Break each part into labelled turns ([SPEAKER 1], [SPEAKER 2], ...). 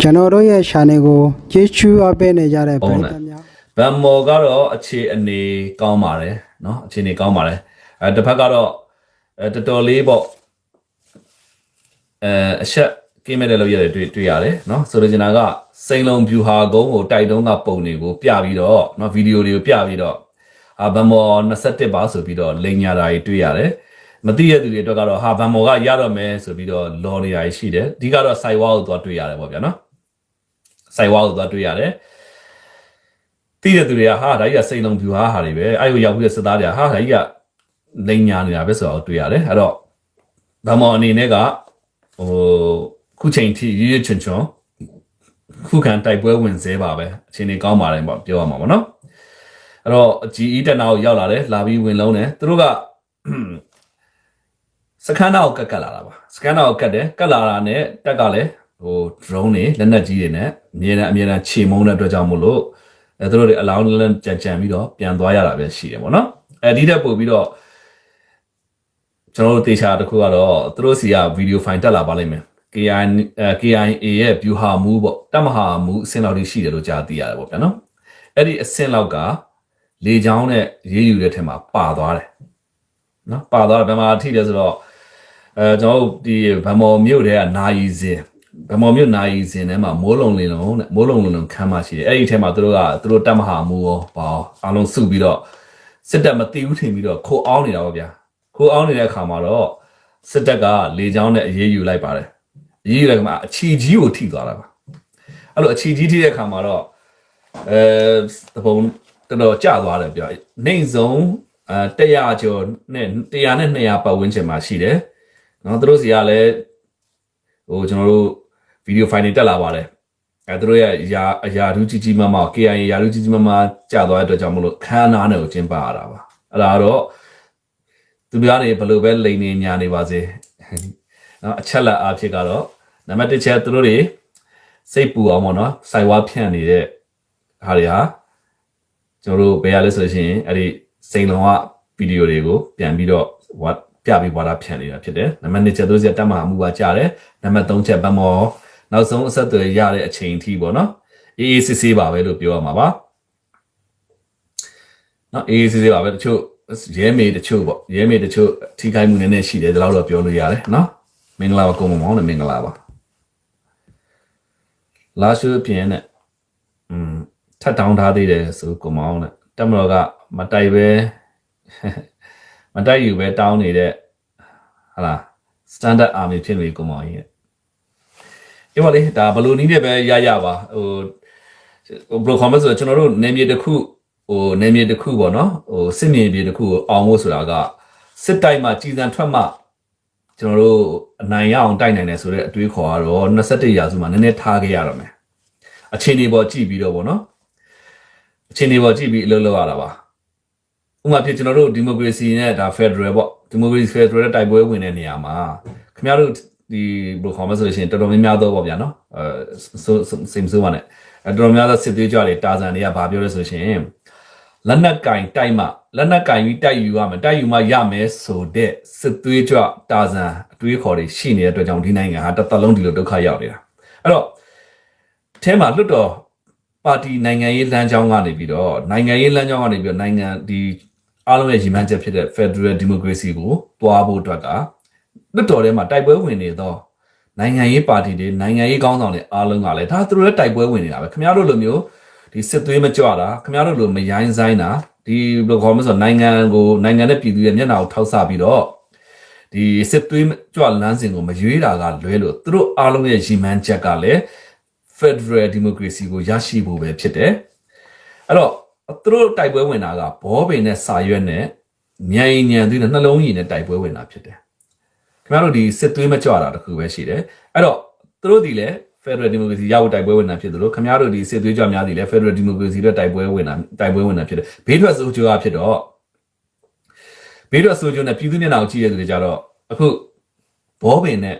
[SPEAKER 1] ကျွန်တော်တို့ရဲ့ channel ကိုကျေးဇူးအပ်ပေးနေကြတဲ့ပရိသတ်များ
[SPEAKER 2] ဗန်မော်ကတော့အခြေအနေကောင်းပါတယ်เนาะအခြေအနေကောင်းပါတယ်အဲတစ်ဖက်ကတော့အဲတော်တော်လေးပေါ့အဲအရှက်ကင်းမဲ့တဲ့လို့ရတယ်တွေ့တွေ့ရတယ်เนาะဆိုလိုချင်တာကစိန်လုံးဖြူဟာကုန်းကိုတိုက်တုံးကပုံတွေကိုပြပြီးတော့เนาะဗီဒီယိုတွေကိုပြပြီးတော့အာဗန်မော်21ပါဆိုပြီးတော့လိန်ညာတာတွေတွေ့ရတယ်မသိရတဲ့သူတွေအတွက်ကတော့ဟာဗန်မော်ကရတော့မယ်ဆိုပြီးတော့လော်နေရရှိတယ်အဓိကတော့စိုက်ဝါကိုသွားတွေ့ရတယ်ပေါ့ဗျာเนาะ စိုက်ဝါကိုသွားတွေ့ရတယ်တိတဲ့သူတွေကဟာဒါကြီးကစိတ်လုံးပြူဟာဟာတွေပဲအဲ့ကိုရောက်ပြီးတဲ့စစ်သားတွေကဟာဒါကြီးကလိန်ညာနေတာပဲဆိုတော့တွေ့ရတယ်အဲ့တော့ဗမော်အနေနဲ့ကဟိုခုချိန်ထိရရချွန်ချွန်ခုခံတိုက်ပွဲဝင်သေးပါပဲအချိန်ကြီးကောင်းပါတယ်ပေါ့ပြောရမှာပေါ့နော်အဲ့တော့ GE တက်နာကိုရောက်လာတယ်လာပြီးဝင်လုံးတယ်သူတို့ကစကန်နာကိုကတ်ကတ်လာတာပါစကန်နာကိုကတ်တယ်ကတ်လာတာနဲ့တက်ကလည်း ဟို drone တွေလက်နက်ကြီးတွေနဲ့အမြဲတမ်းအမြဲတမ်းခြေမုံတဲ့အတွက်ကြောင့်မို့လို့အဲသူတို့တွေအလောင်းလန်းကြံကြံပြီးတော့ပြန်သွားရတာပဲရှိတယ်ပေါ့နော်အဲဒီတက်ပို့ပြီးတော့ကျွန်တော်တို့တေချာတစ်ခုကတော့သူတို့စီကဗီဒီယိုဖိုင်တက်လာပါလိမ့်မယ် KI အဲ KIA ရဲ့ view ဟာမူပေါ့တမဟာမူအဆင့်လောက်ရှိတယ်လို့ကြားသိရတယ်ပေါ့ဗျာနော်အဲ့ဒီအဆင့်လောက်ကလေချောင်းနဲ့ရေးယူတဲ့ထက်မှာပါသွားတယ်နော်ပါသွားတယ်ဘယ်မှာထိလဲဆိုတော့အဲကျွန်တော်တို့ဒီဗမော်မြို့တဲ့ကနာယီစင် ဗမော်မြို့နာယီစင်ထဲမှာမိုးလုံလင်းလုံးတဲ့မိုးလုံလင်းလုံးခမ်းမရှိတယ်အဲ့ဒီထဲမှာသူတို့ကသူတို့တက်မဟာမူရောပါအားလုံးစုပြီးတော့စစ်တပ်မတိဘူးထင်ပြီးတော့ခိုးအောင်းနေတာပေါ့ဗျာခိုးအောင်းနေတဲ့အခါမှာတော့စစ်တပ်ကလေချောင်းနဲ့အေးအေးယူလိုက်ပါတယ်အေးအေးယူလိုက်ကမှအချီကြီးကိုထိသွားတာပါအဲ့လိုအချီကြီးထိတဲ့အခါမှာတော့အဲသဘုံတော်တော်ကျသွားတယ်ပြောနေဆုံးအဲ100ကျော်နဲ့100နဲ့200ပတ်ဝန်းကျင်မှာရှိတယ်နော်သူတို့စီကလည်းဟိုကျွန်တော်တို့ ဗီဒီယိုဖိုင်တွေတက်လာပါတယ်အဲသူတို့ရဲ့အရာအရာထူးကြီးကြီးမားမား KIA ရာထူးကြီးကြီးမားမားကျသွားတဲ့အတွက်ကြောင့်မလို့ခန်းနာနဲ့ကိုကျင်းပရတာပါအဲ့ဒါတော့သူများတွေဘယ်လိုပဲလိန်နေညာနေပါစေနော်အချက်လက်အားဖြင့်ကတော့နံပါတ်1ချက်သူတို့တွေစိတ်ပူအောင်ပေါ့နော်စိုက်ဝါဖြန့်နေတဲ့ဟာတွေဟာကျွန်တော်တို့ဘယ်ရလဲဆိုလို့ရှိရင်အဲ့ဒီစိန်လုံးကဗီဒီယိုတွေကိုပြန်ပြီးတော့ဟိုပြပြီးပါတာဖြန့်နေတာဖြစ်တယ်နံပါတ်2ချက်သူတို့စီတက်မှာမှုပါကြတယ်နံပါတ်3ချက်ဗတ်မော် နောက်ဆုံးအဆက်အသွယ်ရတဲ့အချိန်အထိပေါ့နော်အေးအေးဆေးဆေးပါပဲလို့ပြောရမှာပါနော်အေးအေးဆေးဆေးပါပဲတချို့ရဲမေတချို့ပေါ့ရဲမေတချို့ထိခိုက်မှုနည်းနည်းရှိတယ်ဒါတော့ပြောလို့ရတယ်နော်မင်္ဂလာပါကိုမမောင်နဲ့မင်္ဂလာပါလာရှိုးပြင်းနဲ့อืมထပ်တောင်းထားသေးတယ်ဆိုကိုမောင်နဲ့တက်မတော်ကမတိုက်ပဲမတိုက်ယူပဲတောင်းနေတဲ့ဟာလား standard army ဖြစ်နေကိုမောင်ကြီးရဲ့ ဒီပါလေဒါဘလူနီးနဲ့ပဲရရပါဟိုဟိုဘယ်လိုခေါ်မလဲဆိုတော့ကျွန်တော်တို့နေမြေတစ်ခုဟိုနေမြေတစ်ခုပေါ့နော်ဟိုစစ်မြေမြေတစ်ခုကိုအောင်ဖို့ဆိုတာကစစ်တိုက်မှကြီးစံထွက်မှကျွန်တော်တို့အနိုင်ရအောင်တိုက်နိုင်တယ်ဆိုတဲ့အတွေးခေါ်ကတော့21ရာစုမှာနည်းနည်းထားခဲ့ရတော့မယ်အခြေအနေပေါ်ကြည့်ပြီးတော့ပေါ့နော်အခြေအနေပေါ်ကြည့်ပြီးအလုပ်လုပ်ရတာပါဥပမာဖြစ်ကျွန်တော်တို့ဒီမိုကရေစီနဲ့ဒါ Federal ပေါ့ဒီမိုကရေစီ Federal တိုက်ပွဲဝင်တဲ့နေရာမှာခင်ဗျားတို့ ဒီဘယ်လိုခေါ်မလဲဆိုလို့ရှိရင်တော်တော်များများတော့ပေါ့ဗျာနော်အဲဆိုစိမ်ဆိုးပါနဲ့အဲတော်တော်များသောစစ်သွေးကြွတွေတာဇန်တွေကဘာပြောလဲဆိုလို့ရှိရင်လက်နက်ကင်တိုက်မှလက်နက်ကင်ပြီးတိုက်ယူရမယ်တိုက်ယူမှရမယ်ဆိုတဲ့စစ်သွေးကြွတာဇန်အတွေးခေါ်တွေရှိနေတဲ့အတွက်ကြောင့်ဒီနိုင်ငံဟာတစ်သက်လုံးဒီလိုဒုက္ခရောက်နေတာအဲ့တော့အဲထဲမှာလွတ်တော်ပါတီနိုင်ငံရေးလမ်းကြောင်းကနေပြီးတော့နိုင်ငံရေးလမ်းကြောင်းကနေပြီးတော့နိုင်ငံဒီအားလုံးရဲ့ရည်မှန်းချက်ဖြစ်တဲ့ Federal Democracy ကိုတွားဖို့အတွက်က လွတ်တော်ထဲမှာတိုက်ပွဲဝင်နေတော့နိုင်ငံရေးပါတီတွေနိုင်ငံရေးကောင်းဆောင်တွေအားလုံးကလည်းဒါသူတို့လည်းတိုက်ပွဲဝင်နေတာပဲခင်ဗျားတို့လိုမျိုးဒီစစ်သွေးမကြွတာခင်ဗျားတို့လိုမရိုင်းဆိုင်တာဒီဘယ်လိုခေါ်မလဲဆိုတော့နိုင်ငံကိုနိုင်ငံနဲ့ပြည်သူရဲ့မျက်နှာကိုထောက်ဆပြီးတော့ဒီစစ်သွေးကြွလမ်းစဉ်ကိုမရွေးတာကလွဲလို့သူတို့အားလုံးရဲ့ရည်မှန်းချက်ကလည်း Federal Democracy ကိုရရှိဖို့ပဲဖြစ်တယ်အဲ့တော့သူတို့တိုက်ပွဲဝင်တာကဘောပင်နဲ့စာရွက်နဲ့မြိုင်ညံသွေးနဲ့နှလုံးရည်နဲ့တိုက်ပွဲဝင်တာဖြစ်တယ် ခင်ဗျားတို့ဒီစစ်သွေးမကြွတာတခုပဲရှိတယ်အဲ့တော့သူတို့ဒီလဲ Federal Democracy ရဖို့တိုက်ပွဲဝင်တာဖြစ်တယ်လို့ခင်ဗျားတို့ဒီစစ်သွေးကြွများဒီလဲ Federal Democracy အတွက်တိုက်ပွဲဝင်တာတိုက်ပွဲဝင်တာဖြစ်တယ်ဘေးထွက်ဆိုးကျိုးကဖြစ်တော့ဘေးထွက်ဆိုးကျိုးနဲ့ပြည်သူမျက်နှာကိုကြည့်ရတဲ့လူတွေကြတော့အခုဘောပင်နဲ့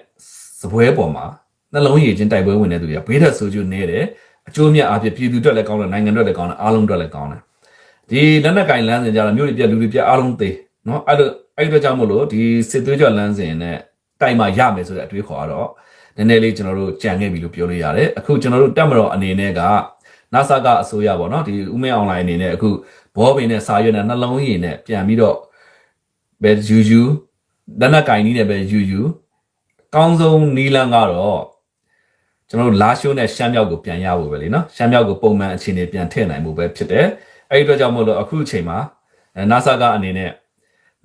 [SPEAKER 2] စပွဲပေါ်မှာနှလုံးရည်ချင်းတိုက်ပွဲဝင်တဲ့သူတွေကဘေးထွက်ဆိုးကျိုးနေတယ်အကျိုးမြတ်အားဖြင့်ပြည်သူအတွက်လည်းကောင်းတယ်နိုင်ငံအတွက်လည်းကောင်းတယ်အားလုံးအတွက်လည်းကောင်းတယ်ဒီလက်နက်ကင်လမ်းစဉ်ကြတော့မြို့တွေပြလူတွေပြအားလုံးသေးနော်အဲ့လို အဲ့ဒီအတွက်ကြောင့်မို့လို့ဒီစစ်သွေးကြွလမ်းစဉ်နဲ့တိုင်မှာရမယ်ဆိုတဲ့အတွေးခေါ်ကတော့နည်းနည်းလေးကျွန်တော်တို့ကြံခဲ့ပြီလို့ပြောလို့ရတယ်အခုကျွန်တော်တို့တက်မတော်အနေနဲ့က NASA ကအစိုးရပေါ့နော်ဒီဥမဲအွန်လိုင်းအနေနဲ့အခုဘောပင်နဲ့စာရွက်နဲ့နှလုံးရည်နဲ့ပြန်ပြီးတော့ဘယ်ယူယူလက်နက်ကင်နီးနဲ့ပဲယူယူအကောင်းဆုံးနီလန်းကတော့ကျွန်တော်တို့လာရှိုးနဲ့ရှမ်းမြောက်ကိုပြန်ရဖို့ပဲလေနော်ရှမ်းမြောက်ကိုပုံမှန်အခြေအနေပြန်ထည့်နိုင်မှုပဲဖြစ်တယ်အဲ့ဒီအတွက်ကြောင့်မို့လို့အခုအချိန်မှာအဲ NASA ကအနေနဲ့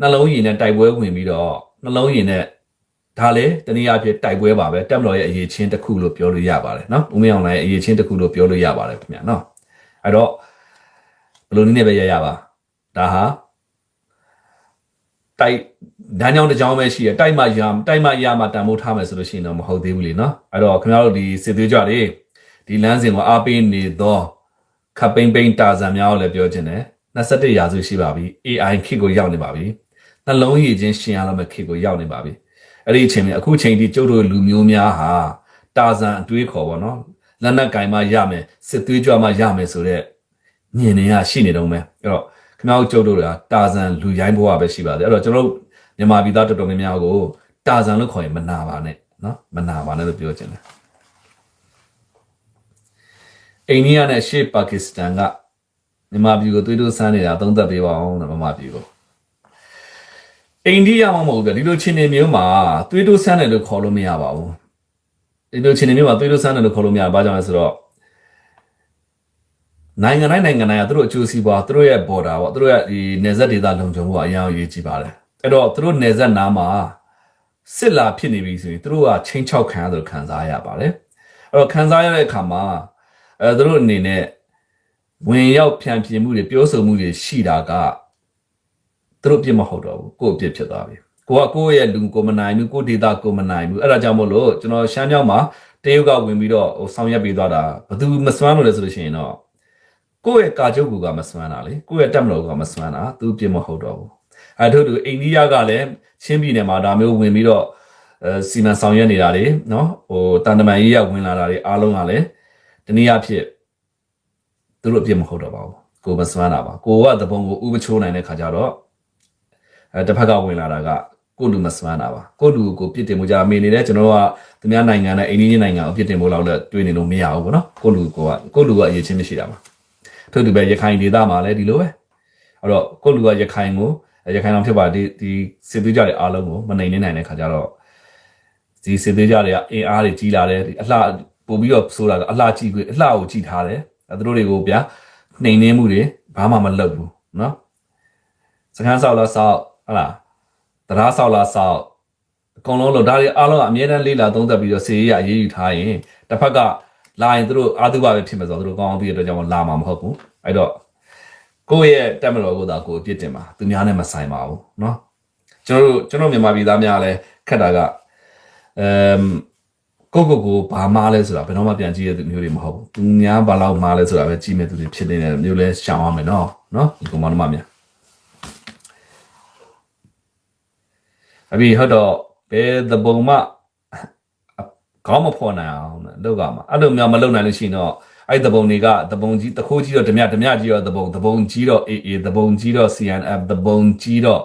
[SPEAKER 2] နှလုံးရည်နဲ့တိုက်ပွဲဝင်ပြီးတော့နှလုံးရည်နဲ့ဒါလေတနည်းအားဖြင့်တိုက်ပွဲပါပဲတက်မတော်ရဲ့အရေးချင်းတစ်ခုလို့ပြောလို့ရပါတယ်နော်ဦးမင်းအောင်လိုင်းရဲ့အရေးချင်းတစ်ခုလို့ပြောလို့ရပါတယ်ခင်ဗျာနော်အဲ့တော့ဘယ်လိုနည်းနဲ့ပဲရရပါဒါဟာတိုက်ဒန်းကြောင်တစ်ကြောင်ပဲရှိရတိုက်မှရတိုက်မှရမှတန်ဖိုးထားမယ်ဆိုလို့ရှိရင်တော့မဟုတ်သေးဘူးလေနော်အဲ့တော့ခင်ဗျားတို့ဒီစစ်သွေးကြွတွေဒီလမ်းစဉ်ကိုအားပေးနေသောခပ်ပိန်ပိန်တာဇန်များကိုလည်းပြောခြင်းတယ်21ရာစုရှိပါပြီ AI ခေတ်ကိုရောက်နေပါပြီ နှလုံးရည်ချင်းရှင်ရလောက်မဲ့ခေတ်ကိုရောက်နေပါပြီအဲ့ဒီအချိန်မှာအခုချိန်ဒီကျုပ်တို့လူမျိုးများဟာတာဇန်အတွေးခေါ်ပါတော့လက်နက်ကင်မှရမယ်စစ်သွေးကြွမှရမယ်ဆိုတော့ညင်နေရရှိနေတော့မယ်အဲ့တော့ခင်ဗျားတို့ကျုပ်တို့ကတာဇန်လူရိုင်းဘဝပဲရှိပါတယ်အဲ့တော့ကျွန်တော်တို့မြန်မာပြည်သားတော်တော်များများကိုတာဇန်လို့ခေါ်ရင်မနာပါနဲ့နော်မနာပါနဲ့လို့ပြောချင်တယ်အိန္ဒိယနဲ့ရှေ့ပါကစ္စတန်ကမြန်မာပြည်ကိုသွေးတိုးဆန်းနေတာသုံးသပ်ပေးပါအောင်နော်မြန်မာပြည်ကို အိန္ဒိယမှမဟုတ်ဘူးဗျဒီလိုချင်းနေမျိုးမှာသွေးတိုးဆန်းတယ်လို့ခေါ်လို့မရပါဘူးဒီလိုချင်းနေမျိုးမှာသွေးတိုးဆန်းတယ်လို့ခေါ်လို့မရဘာကြောင့်လဲဆိုတော့နိုင်ငံတိုင်းနိုင်ငံတိုင်းကသူတို့အကျိုးစီးပွားသူတို့ရဲ့ border ပေါ့သူတို့ရဲ့ဒီနယ်စပ်ဒေသလုံခြုံမှုကအရင်အရေးကြီးပါတယ်အဲ့တော့သူတို့နယ်စပ်နားမှာစစ်လာဖြစ်နေပြီဆိုရင်သူတို့ကချင်းချောက်ခံရတယ်လို့ခံစားရပါတယ်အဲ့တော့ခံစားရတဲ့အခါမှာအဲသူတို့အနေနဲ့ဝင်ရောက်ဖြန့်ပြမှုတွေပြောဆိုမှုတွေရှိတာက သူတို့ပြစ်မဟုတ်တော့ဘူးကိုယ့်အပြစ်ဖြစ်သွားပြီကိုကကိုယ့်ရဲ့လူကိုမနိုင်ဘူးကိုယ့်ဒေတာကိုမနိုင်ဘူးအဲ့ဒါကြောင့်မို့လို့ကျွန်တော်ရှမ်းမြောက်မှာတရုတ်ကဝင်ပြီးတော့ဟိုဆောင်ရွက်ပေးသွားတာဘယ်သူမစွမ်းလို့လဲဆိုလို့ရှိရင်တော့ကိုယ့်ရဲ့ကာချုပ်ကူကမစွမ်းတာလေကိုယ့်ရဲ့တက်မတော်ကမစွမ်းတာသူပြစ်မဟုတ်တော့ဘူးအဲထို့တူအိန္ဒိယကလည်းချင်းပြည်နယ်မှာဒါမျိုးဝင်ပြီးတော့အဲစီမံဆောင်ရွက်နေတာလေနော်ဟိုတန်တမန်ရေးရဝင်လာတာတွေအားလုံးကလည်းတနည်းအားဖြင့်သူတို့အပြစ်မဟုတ်တော့ပါဘူးကိုယ်မစွမ်းတာပါကိုကတပုံကိုဥပချိုးနိုင်တဲ့ခါကျတော့ အဲတစ်ဖက်ကဝင်လာတာကကိုယ့်လူမစွမ်းတာပါကိုယ့်လူကိုပြစ်တင်မှုကြအမေနေတဲ့ကျွန်တော်တို့ကသူများနိုင်ငံနဲ့အိန္ဒိယနိုင်ငံကိုပြစ်တင်ဖို့လောက်လည်းတွေးနေလို့မရဘူးပေါ့နော်ကိုယ့်လူကကိုယ့်လူကအရေးချင်းမရှိတာပါထို့တူပဲရခိုင်ဒေသမှာလည်းဒီလိုပဲအဲ့တော့ကိုယ့်လူကရခိုင်ကိုရခိုင်အောင်ဖြစ်ပါဒီဒီစစ်သွေးကြတဲ့အားလုံးကိုမနိုင်နေနိုင်တဲ့ခါကျတော့ဒီစစ်သွေးကြတွေကအင်အားတွေကြီးလာတယ်ဒီအလှပို့ပြီးတော့ဆိုတာကအလှကြီးကိုအလှကိုကြီးထားတယ်အဲသူတို့တွေကိုဗျာနှိမ်နှင်းမှုတွေဘာမှမလုပ်ဘူးနော်စကန်းဆောက်လားဆောက် ဟတ်လားတရားဆောက်လားဆောက်အကုန်လုံးလို့ဒါတွေအားလုံးကအမြဲတမ်းလေးလာသုံးသပ်ပြီးတော့စီရေးရအေးအေးယူထားရင်တစ်ဖက်ကလာရင်သူတို့အာသုဘပဲဖြစ်မှာဆိုတော့သူတို့ကောင်းအောင်ပြီးတဲ့အတွက်ကြောင့်လာမှာမဟုတ်ဘူးအဲ့တော့ကိုယ့်ရဲ့တက်မတော်ကိုသာကိုယ်အပြစ်တင်ပါသူများနဲ့မဆိုင်ပါဘူးเนาะကျွန်တော်တို့ကျွန်တော်မြန်မာပြည်သားများလည်းခက်တာကအမ်ကိုကိုကိုဘာမားလဲဆိုတာဘယ်တော့မှပြန်ကြည့်ရတဲ့မျိုးတွေမဟုတ်ဘူးသူများဘာလောက်မားလဲဆိုတာပဲကြည့်မဲ့သူတွေဖြစ်နေတဲ့မျိုးလဲရှောင်ရမယ်เนาะเนาะဒီကောင်မတော်များ အပြီးဟုတ်တော့ဘယ်သဘုံမှခေါင်းမဖော်နိုင်အောင်လောက်ကမှာအဲ့လိုမျိုးမလုပ်နိုင်လို့ရှိရင်တော့အဲ့သဘုံတွေကသဘုံကြီးတခိုးကြီးတော့ဓမြဓမြကြီးတော့သဘုံသဘုံကြီးတော့ AA သဘုံကြီးတော့ CNF သဘုံကြီးတော့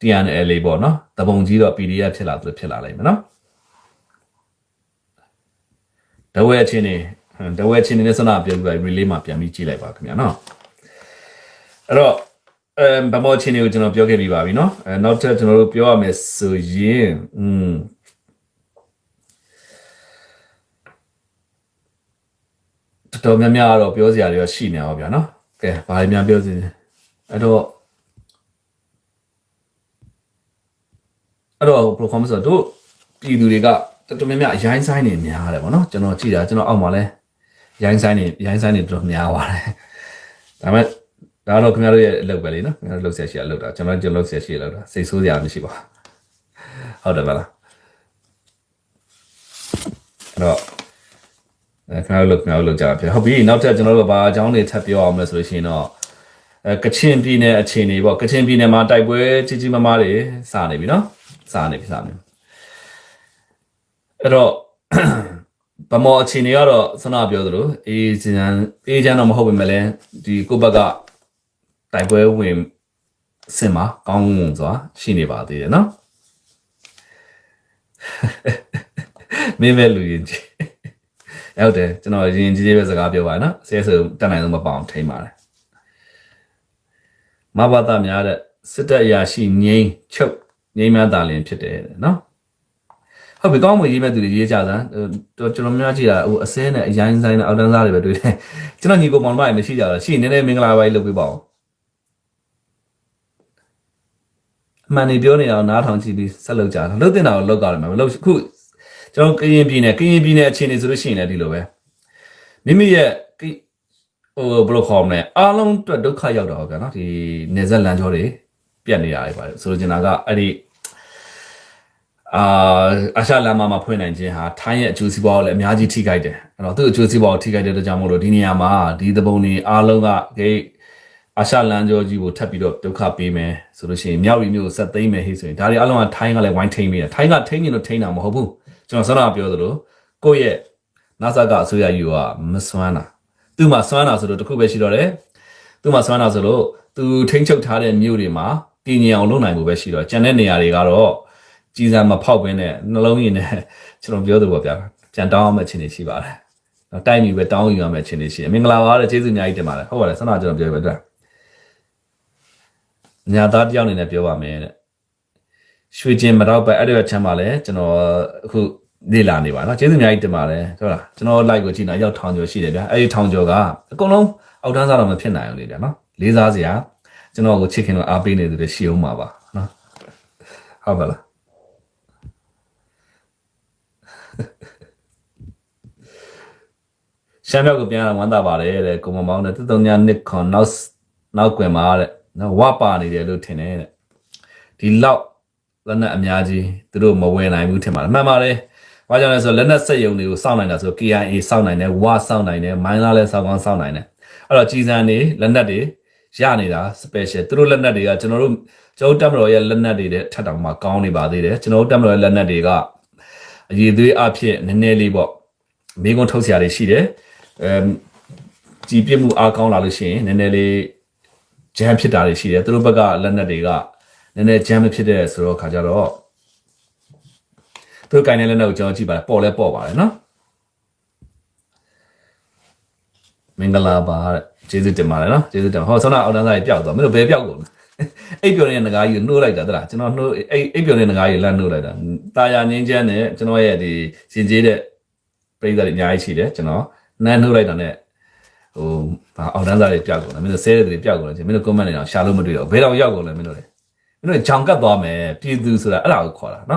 [SPEAKER 2] TNL ပေါ့နော်သဘုံကြီးတော့ PDF ဖြစ်လာသူဖြစ်လာလိမ့်မယ်နော်တဝဲအချင်းနေတဝဲအချင်းနေနဲ့စနာပြောပြပြီး relay မှာပြန်ပြီးကြည့်လိုက်ပါခင်ဗျာနော်အဲ့တော့ အဲဗမောချင်းတွေကိုကျွန်တော်ပြောခဲ့ပြီးပါပြီเนาะအဲနောက်ထပ်ကျွန်တော်တို့ပြောရမယ်ဆိုရင်อืมတော်တော်များများတော့ပြောစရာတွေတော့ရှိနေအောင်ဗျာเนาะကဲဘာတွေများပြောစီလဲအဲ့တော့အဲ့တော့ program ဆိုတော့တို့ပြည်သူတွေကတော်တော်များများအရိုင်းဆိုင်နေများတယ်ဗောနော်ကျွန်တော်ကြည့်တာကျွန်တော်အောက်မှာလဲရိုင်းဆိုင်နေရိုင်းဆိုင်နေတော်တော်များပါတယ်ဒါပေမဲ့ ဒါကတော့ခင်ဗျားတို့ရဲ့အလုပ်ပဲလေနော်ခင်ဗျားတို့လုပ်ဆက်ရှိရအလုပ်တာကျွန်တော်ကျွန်တော်လုပ်ဆက်ရှိရအလုပ်တာစိတ်ဆိုးစရာမရှိပါဘူးဟုတ်တယ်မလားအဲ့တော့အဲခင်ဗျားတို့လုပ်ခင်ဗျားတို့လုပ်ကြတာဖြစ်ဟုတ်ပြီနောက်ထပ်ကျွန်တော်တို့ဘာအကြောင်းတွေထပ်ပြောအောင်မလဲဆိုလို့ရှိရင်တော့အဲကချင်ပြည်နယ်အခြေအနေပေါ့ကချင်ပြည်နယ်မှာတိုက်ပွဲကြီးကြီးမားမားတွေစနေပြီနော်စနေပြီစနေပြီအဲ့တော့ဗမော်အခြေအနေကတော့ဆန္ဒပြောသလိုအေးချမ်းအေးချမ်းတော့မဟုတ်ပါမဲ့လည်းဒီကိုယ့်ဘက်က တိုက်ပွဲဝင်စင်မှာကောင်းမွန်စွာရှိနေပါသေးတယ်နော်မင်းပဲလူရင်ကြီးဟုတ်တယ်ကျွန်တော်ရင်ကြီးကြီးပဲစကားပြောပါနော်ဆဲဆိုတက်နိုင်ဆုံးမပေါအောင်ထိမ့်ပါတယ်မဘာသာများတဲ့စစ်တပ်အရာရှိငိမ့်ချုပ်ငိမ့်များတာလင်ဖြစ်တယ်တဲ့နော်ဟုတ်ပြီကောင်းမွေရေးမဲ့သူတွေရေးကြစမ်းဟိုကျွန်တော်များကြည့်တာဟိုအစဲနဲ့အရင်ဆိုင်နဲ့အောက်တန်းစားတွေပဲတွေ့တယ်ကျွန်တော်ညီကိုမောင်မမရှိကြတော့ရှိနည်းနည်းမင်္ဂလာပါလုပ်ပေးပါဦးအ မှန်နေပြောနေအောင်နားထောင်ကြည့်ပြီးဆက်လုပ်ကြတာလုပ်တင်တာကိုလုပ်ကြတယ်မှာမလုပ်ခုကျွန်တော်ကရင်ပြည်နယ်ကရင်ပြည်နယ်အခြေအနေဆိုလို့ရှိရင်လည်းဒီလိုပဲမိမိရဲ့ကိဟိုဘယ်လိုခေါ်မလဲအားလုံးအတွက်ဒုက္ခရောက်တော့ဗျာနော်ဒီနေဆက်လမ်းကြောတွေပြတ်နေတာတွေပါတယ်ဆိုလိုချင်တာကအဲ့ဒီအာအရှာလမ်းမမှာဖွင့်နိုင်ခြင်းဟာထိုင်းရဲ့အကျိုးစီးပွားကိုလည်းအများကြီးထိခိုက်တယ်အဲ့တော့သူ့အကျိုးစီးပွားကိုထိခိုက်တဲ့အတွက်ကြောင့်မို့လို့ဒီနေရာမှာဒီသဘုံတွေအားလုံးကဂိတ် အာရှလမ်းကြောကြီးကိုထပ်ပြီးတော့ဒုက္ခပေးမယ်ဆိုလို့ရှိရင်မြောက်ရီမျိုးကိုဆက်သိမ်းမယ်ဟိဆိုရင်ဒါတွေအားလုံးကထိုင်းကလည်းဝိုင်းထိန်ပေးတယ်ထိုင်းကထိန်ရင်တော့ထိန်တာမဟုတ်ဘူးကျွန်တော်ဆောနာပြောသလိုကိုယ့်ရဲ့ NASA ကအစိုးရယူကမစွမ်းတာသူ့မှာစွမ်းတာဆိုလို့တစ်ခုပဲရှိတော့တယ်သူ့မှာစွမ်းတာဆိုလို့သူထိန်းချုပ်ထားတဲ့မြို့တွေမှာတည်ငြိမ်အောင်လုပ်နိုင်ဖို့ပဲရှိတော့ကျန်တဲ့နေရာတွေကတော့ကြီးစံမဖောက်ဘဲနဲ့နှလုံးရည်နဲ့ကျွန်တော်ပြောသလိုပါဗျာပြန်တောင်းအောင်မဲ့ခြင်းတွေရှိပါတယ်တော့တိုင်းပြည်ပဲတောင်းယူရမယ့်ခြင်းတွေရှိတယ်မင်္ဂလာပါတဲ့ကျေးဇူးအများကြီးတင်ပါတယ်ဟုတ်ပါတယ်ဆန္ဒကျွန်တော်ပြောပြတယ် ညာသားတယောက်အနေနဲ့ပြောပါမယ်တဲ့ရွှေကျင်မတော့ပဲအဲ့ဒီချမ်းပါလဲကျွန်တော်အခုလေ့လာနေပါနော်ကျေးဇူးအများကြီးတင်ပါတယ်ဟုတ်လားကျွန်တော် like ကိုကြည့်နေအရောက်ထောင်ကျော်ရှိတယ်ဗျအဲ့ဒီထောင်ကျော်ကအကုန်လုံးအောက်တန်းစားတော့မဖြစ်နိုင်ဘူးလေဗျနော်လေးစားစရာကျွန်တော်ကိုချစ်ခင်တော့အားပေးနေသူတွေရှိအောင်ပါပါနော်ဟုတ်ပါလားရှမ်းမြောက်ကိုပြန်လာဝမ်းသာပါတယ်တဲ့ကိုမမောင်နဲ့တုံညာနစ်ခွန်နောက်နောက်ကွယ်မှာတဲ့ နော်ဝပါနေတယ်လို့ထင်တယ်တဲ့ဒီလောက်လက်နက်အများကြီးသူတို့မဝယ်နိုင်ဘူးထင်ပါတယ်မှန်ပါတယ်ဘာကြောင့်လဲဆိုတော့လက်နက်စက်ယုံတွေကိုစောင့်နိုင်တာဆို KIA စောင့်နိုင်တယ်ဝစောင့်နိုင်တယ်မိုင်းလာလည်းစောင့်ကောင်းစောင့်နိုင်တယ်အဲ့တော့ကြီးစံနေလက်နက်တွေရနေတာ special သူတို့လက်နက်တွေကကျွန်တော်တို့ကျွန်တော်တို့တက်မတော်ရဲ့လက်နက်တွေတဲ့ထပ်တောင်မှကောင်းနေပါသေးတယ်ကျွန်တော်တို့တက်မတော်ရဲ့လက်နက်တွေကအရေးသွေးအဖြစ်နည်းနည်းလေးပေါ့မိကုန်းထုတ်စရာတွေရှိတယ်အမ်ကြည်ပြစ်မှုအားကောင်းလာလို့ရှိရင်နည်းနည်းလေး ဂျမ်ဖြစ်တာတွေရှိတယ်သူတို့ဘက်ကလက်နက်တွေကနည်းနည်းဂျမ်မဖြစ်တဲ့ဆိုတော့ခါကြတော့သူတို့ကင်တဲ့လက်နက်ကိုကျွန်တော်ကြည့်ပါတယ်ပေါ်လဲပေါ်ပါတယ်နော်မင်္ဂလာပါတဲ့ကျေးဇူးတင်ပါတယ်နော်ကျေးဇူးတင်ပါဟောဆောနာအောက်တန်းစားကြီးပျောက်သွားမင်းတို့ဘယ်ပျောက်ကုန်လဲအိပ်ပျော်နေတဲ့ငကားကြီးကိုနှိုးလိုက်တာတလားကျွန်တော်နှိုးအိပ်အိပ်ပျော်နေတဲ့ငကားကြီးလမ်းနှိုးလိုက်တာတာယာငင်းချမ်းနဲ့ကျွန်တော်ရဲ့ဒီရှင်ကျေးတဲ့ပြည်သားတွေအများကြီးရှိတယ်ကျွန်တော်နန်းနှိုးလိုက်တာနဲ့ ဟိုအောက်တန်းစားတွေပျောက်ကုန်တယ်မင်းတို့ဆဲတဲ့တွေပျောက်ကုန်တယ်မင်းတို့ comment တွေတော့ရှာလို့မတွေ့တော့ဘယ်တော့ရောက်ကုန်လဲမင်းတို့လေမင်းတို့ကြောင်ကတ်သွားမယ်ပြည်သူဆိုတာအဲ့ဒါကိုခေါ်တာနော်